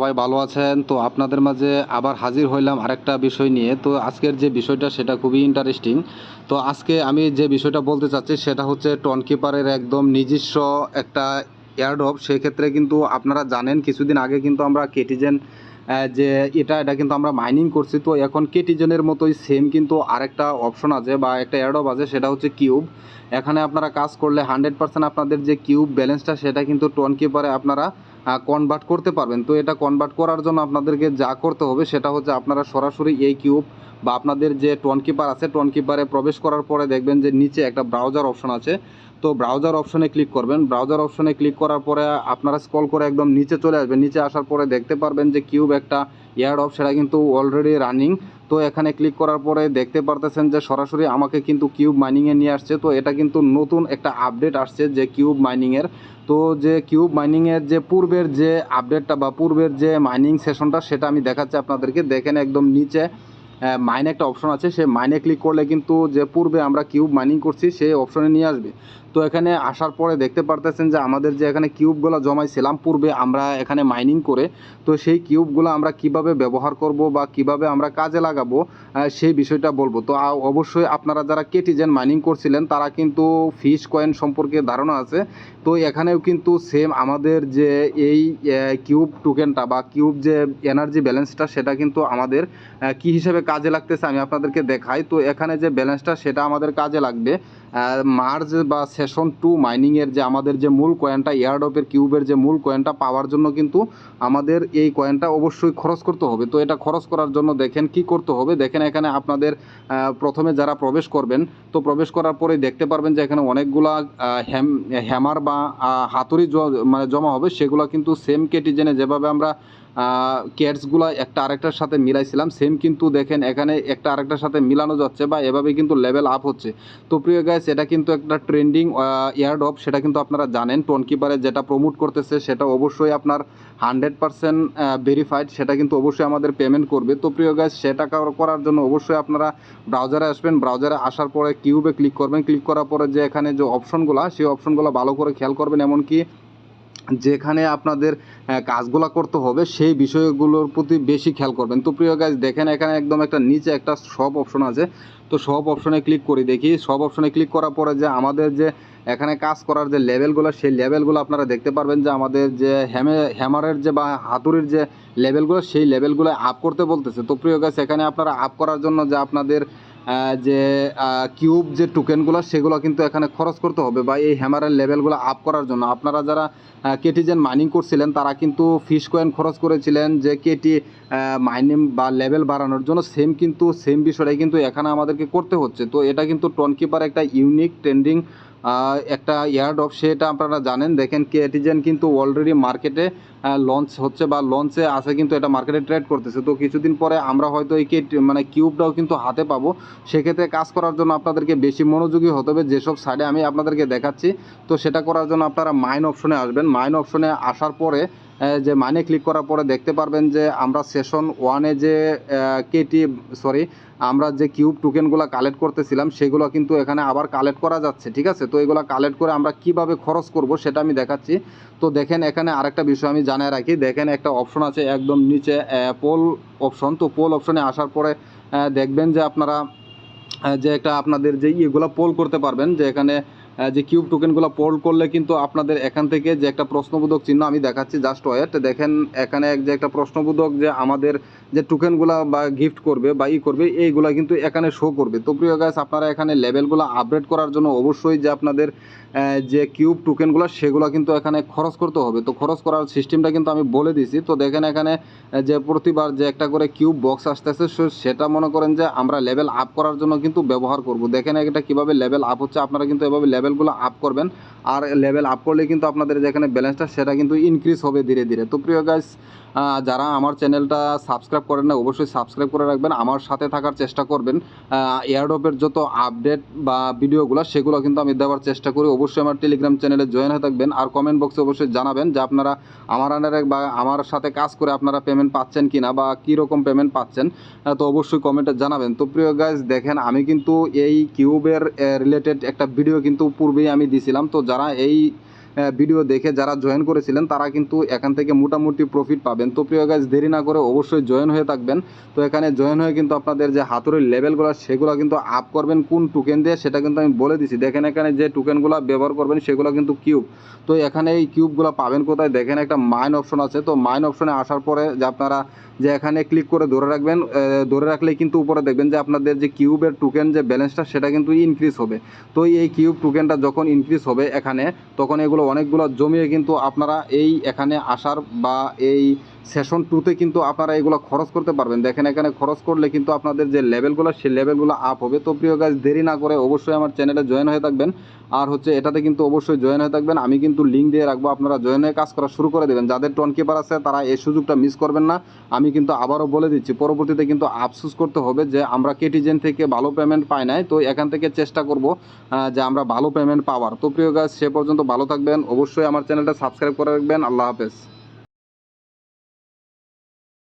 সবাই ভালো আছেন। তো আপনাদের মাঝে আবার হাজির হইলাম আরেকটা বিষয় নিয়ে। তো আজকের যে বিষয়টা, সেটা খুবই ইন্টারেস্টিং তো আজকে আমি যে বিষয়টা বলতে চাচ্ছি, সেটা হচ্ছে টনকিপারের একদম নিজস্ব একটা এয়ারড্রপ সেক্ষেত্রে কিন্তু আপনারা জানেন, কিছুদিন আগে কিন্তু আমরা কেটিজেন যে এটা এটা কিন্তু আমরা মাইনিং করছি। তো এখন কেটিজেনের মতোই সেম কিন্তু আরেকটা অপশন আছে বা একটা এয়ারড্রপ আছে, সেটা হচ্ছে কিউব এখানে আপনারা কাজ করলে হান্ড্রেড পার্সেন্ট আপনাদের যে কিউব ব্যালেন্সটা সেটা কিন্তু টনকিপারে আপনারা কনভার্ট করতে পারবেন। তো এটা কনভার্ট করার জন্য আপনাদেরকে যা করতে হবে, সেটা হচ্ছে আপনারা সরাসরি এই কিউব বা আপনাদের যে টোন কিপার আছে টোন কিপারে প্রবেশ করার পরে দেখবেন যে নিচে একটা ব্রাউজার অপশন আছে। তো ব্রাউজার অপশনে ক্লিক করবেন। ব্রাউজার অপশনে ক্লিক করার পরে আপনারা স্ক্রল করে একদম নিচে চলে আসবেন। নিচে আসার পরে দেখতে পারবেন যে কিউব একটা অফ সেটা কিন্তু অলরেডি রানিং তো এখানে ক্লিক করার পরে দেখতে পারতেছেন যে সরাসরি আমাকে কিন্তু কিউব মাইনিংয়ে নিয়ে আসছে। তো এটা কিন্তু নতুন একটা আপডেট আসছে যে কিউব মাইনিংয়ের তো যে কিউব মাইনিংয়ের যে পূর্বের যে আপডেটটা বা পূর্বের যে মাইনিং সেশনটা সেটা আমি দেখাচ্ছি আপনাদেরকে। দেখেন একদম নিচে মাইন একটা অপশন আছে সেই মাইনে ক্লিক করলে কিন্তু যে পূর্বে আমরা কিউব মাইনিং করছি, সেই অপশনে নিয়ে আসবে। তো এখানে আসার পরে দেখতে পারতেছেন যে আমাদের যে এখানে কিউবগুলো জমাইছিলাম, পূর্বে আমরা এখানে মাইনিং করে, তো সেই কিউবগুলো আমরা কীভাবে ব্যবহার করব বা কীভাবে আমরা কাজে লাগাবো সেই বিষয়টা বলব। তো অবশ্যই আপনারা যারা কেটিজেন মাইনিং করছিলেন, তারা কিন্তু ফিশ কয়েন সম্পর্কে ধারণা আছে। তো এখানেও কিন্তু সেম আমাদের যে এই কিউব টোকেনটা বা কিউব যে এনার্জি ব্যালেন্সটা সেটা কিন্তু আমাদের কি হিসেবে কাজে লাগতেছে আমি আপনাদেরকে দেখাই। তো এখানে যে ব্যালেন্সটা সেটা আমাদের কাজে লাগবে। মার্জ বা সেশন টু মাইনিংয়ের যে আমাদের যে মূল কয়েনটা এয়ারডপের কিউবের যে মূল কয়েনটা পাওয়ার জন্য কিন্তু আমাদের এই কয়েনটা অবশ্যই খরচ করতে হবে। তো এটা খরচ করার জন্য দেখেন কি করতে হবে? দেখেন এখানে আপনাদের প্রথমে যারা প্রবেশ করবেন, তো প্রবেশ করার পরে দেখতে পারবেন যে এখানে অনেকগুলা হ্যাম, হ্যামার বা হাতুড়ি মানে জমা হবে। সেগুলো কিন্তু সেম কেটিজেনে যেভাবে আমরা ক্যাটসগুলো একটা আরেকটার সাথে মিলাইছিলাম সেম কিন্তু দেখেন এখানে একটা আরেকটার সাথে মিলানো যাচ্ছে বা এভাবে কিন্তু লেভেল আপ হচ্ছে। তো প্রিয় গাইস এটা কিন্তু একটা ট্রেন্ডিং ইয়ারডপ সেটা কিন্তু আপনারা জানেন। টোনকিপারে যেটা প্রমোট করতেছে, সেটা অবশ্যই আপনার হান্ড্রেড পারসেন্ট ভেরিফাইড সেটা কিন্তু অবশ্যই আমাদের পেমেন্ট করবে। তো প্রিয় গাইজ সেটা করার জন্য অবশ্যই আপনারা ব্রাউজারে আসবেন। ব্রাউজারে আসার পরে কিউবে ক্লিক করবেন। ক্লিক করার পরে যে এখানে যে অপশনগুলো সেই অপশনগুলো ভালো করে খেয়াল করবেন। এমনকি যেখানে আপনাদের কাজগুলো করতে হবে, সেই বিষয়গুলোর প্রতি বেশি খেয়াল করবেন। তো প্রিয় গাইজ দেখেন এখানে একদম একটা নিচে একটা সব অপশন আছে। তো সব অপশনে ক্লিক করি, দেখি। সব অপশনে ক্লিক করার পরে যে আমাদের যে এখানে কাজ করার যে লেভেলগুলো সেই লেভেলগুলো আপনারা দেখতে পারবেন যে আমাদের যে হ্যামে হ্যামারের যে বা হাতুড়ির যে লেভেলগুলো সেই লেভেলগুলো আপ করতে বলতেছে। তো প্রিয় গাছ এখানে আপনারা আপ করার জন্য যে আপনাদের যে কিউব যে টোকেনগুলো সেগুলো কিন্তু এখানে খরচ করতে হবে বা এই হ্যামারের লেভেলগুলো আপ করার জন্য। আপনারা যারা কেটিজেন মাইনিং করছিলেন, তারা কিন্তু ফিশ কয়েন খরচ করেছিলেন যে কেটি মাইনিং বা লেভেল বাড়ানোর জন্য। সেম কিন্তু সেম বিষয়টাই কিন্তু এখানে আমাদেরকে করতে হচ্ছে। তো এটা কিন্তু টনকিপার একটা ইউনিক ট্রেন্ডিং একটা ইয়ারডপ সেটা আপনারা জানেন। দেখেন কেটিজেন কিন্তু অলরেডি মার্কেটে লঞ্চ হচ্ছে বা লঞ্চে আসে কিন্তু এটা মার্কেটে ট্রেড করতেছে। তো কিছুদিন পরে আমরা হয়তো এই কেট মানে কিউবটাও কিন্তু হাতে পাবো। সেক্ষেত্রে কাজ করার জন্য আপনাদেরকে বেশি মনোযোগী হতে হবে। যেসব সাইডে আমি আপনাদেরকে দেখাচ্ছি, তো সেটা করার জন্য আপনারা মাইন অপশনে আসবেন। মাইন অপশনে আসার পরে যে মাইনে ক্লিক করার পরে দেখতে পারবেন যে আমরা সেশন ওয়ানে যে কেটি সরি আমরা যে কিউব টোকেনগুলো কালেক্ট করতেছিলাম, সেগুলো কিন্তু এখানে আবার কালেক্ট করা যাচ্ছে, ঠিক আছে? তো এগুলো কালেক্ট করে আমরা কীভাবে খরচ করব সেটা আমি দেখাচ্ছি। তো দেখেন এখানে আরেকটা বিষয় আমি জানিয়ে রাখি। দেখেন একটা অপশন আছে একদম নিচে পোল অপশন তো পোল অপশনে আসার পরে দেখবেন যে আপনারা যে একটা আপনাদের যে ইয়েগুলো পোল করতে পারবেন, যে এখানে যে কিউব টোকেনগুলো পোল করলে কিন্তু আপনাদের এখান থেকে যে একটা প্রশ্নবোধক চিহ্ন আমি দেখাচ্ছি জাস্ট ওয়েট দেখেন এখানে এক যে একটা প্রশ্নবোধক যে আমাদের যে টোকেনগুলো বা গিফট করবে বা ই করবে, এইগুলা কিন্তু এখানে শো করবে। তো প্রিয় গাছ আপনারা এখানে লেভেলগুলো আপডেট করার জন্য অবশ্যই যে আপনাদের যে কিউব টোকেনগুলো সেগুলো কিন্তু এখানে খরচ করতে হবে। তো খরচ করার সিস্টেমটা কিন্তু আমি বলে দিছি। তো দেখেন এখানে যে প্রতিবার যে একটা করে কিউব বক্স আসতেছে সেটা মনে করেন যে আমরা লেভেল আপ করার জন্য কিন্তু ব্যবহার করব। দেখেন এটা কীভাবে লেভেল আপ হচ্ছে, আপনারা কিন্তু এভাবে লেভেলগুলো আপ করবেন। আর লেভেল আপ করলে কিন্তু আপনাদের যেখানে ব্যালেন্সটা সেটা কিন্তু ইনক্রিজ হবে ধীরে ধীরে। তো প্রিয় গাইস যারা আমার চ্যানেলটা সাবস্ক্রাইব করেন না অবশ্যই সাবস্ক্রাইব করে রাখবেন। আমার সাথে থাকার চেষ্টা করবেন। এয়ারডপের যত আপডেট বা ভিডিওগুলো, সেগুলো কিন্তু আমি দেওয়ার চেষ্টা করি। অবশ্যই আমার টেলিগ্রাম চ্যানেলে জয়েন হয়ে থাকবেন। আর কমেন্ট বক্সে অবশ্যই জানাবেন যে আপনারা আমার আন্ডারে বা আমার সাথে কাজ করে আপনারা পেমেন্ট পাচ্ছেন কিনা বা কীরকম পেমেন্ট পাচ্ছেন তো অবশ্যই কমেন্টে জানাবেন। তো প্রিয় গাইজ দেখেন, আমি কিন্তু এই কিউবের রিলেটেড একটা ভিডিও কিন্তু পূর্বেই আমি দিছিলাম। তো যারা এই ভিডিও দেখে যারা জয়েন করেছিলেন, তারা কিন্তু এখান থেকে মোটামুটি প্রফিট পাবেন। তো প্রিয় গাছ দেরি না করে অবশ্যই জয়েন হয়ে থাকবেন। তো এখানে জয়েন হয়ে কিন্তু আপনাদের যে হাতুড়ির লেভেলগুলো সেগুলো কিন্তু আপ করবেন কোন টোকেন দিয়ে, সেটা কিন্তু আমি বলে দিছি। দেখেন এখানে যে টোকেনগুলো ব্যবহার করবেন, সেগুলো কিন্তু কিউব তো এখানে এই কিউবগুলো পাবেন কোথায়? দেখেন একটা মাইন অপশন আছে। তো মাইন অপশনে আসার পরে যে আপনারা যে এখানে ক্লিক করে ধরে রাখবেন ধরে রাখলে কিন্তু উপরে দেখবেন যে আপনাদের যে কিউবের টোকেন যে ব্যালেন্সটা সেটা কিন্তু ইনক্রিজ হবে। তো এই কিউব টোকেনটা যখন ইনক্রিজ হবে এখানে, তখন এগুলো অনেকগুলো জমিয়ে কিন্তু আপনারা এই এখানে আসার বা এই সেশন টুতে কিন্তু আপনারা এগুলো খরচ করতে পারবেন। দেখেন এখানে খরচ করলে কিন্তু আপনাদের যে লেভেলগুলো সেই লেভেলগুলো আপ হবে। তো প্রিয় গাছ দেরি না করে অবশ্যই আমার চ্যানেলে জয়েন হয়ে থাকবেন। আর হচ্ছে এটাতে কিন্তু অবশ্যই জয়েন হয়ে থাকবেন। আমি কিন্তু লিঙ্ক দিয়ে রাখব, আপনারা জয়েন হয়ে কাজ করা শুরু করে দেবেন। যাদের টন কিপার আছে, তারা এই সুযোগটা মিস করবেন না। আমি কিন্তু আবারও বলে দিচ্ছি, পরবর্তীতে কিন্তু আফসোস করতে হবে যে আমরা কেটিজেন থেকে ভালো পেমেন্ট পাই নাই। তো এখান থেকে চেষ্টা করব যে আমরা ভালো পেমেন্ট পাওয়ার। তো প্রিয় গাছ সে পর্যন্ত ভালো থাকবেন। অবশ্যই আমার চ্যানেলটা সাবস্ক্রাইব করে রাখবেন। আল্লাহ হাফেজ।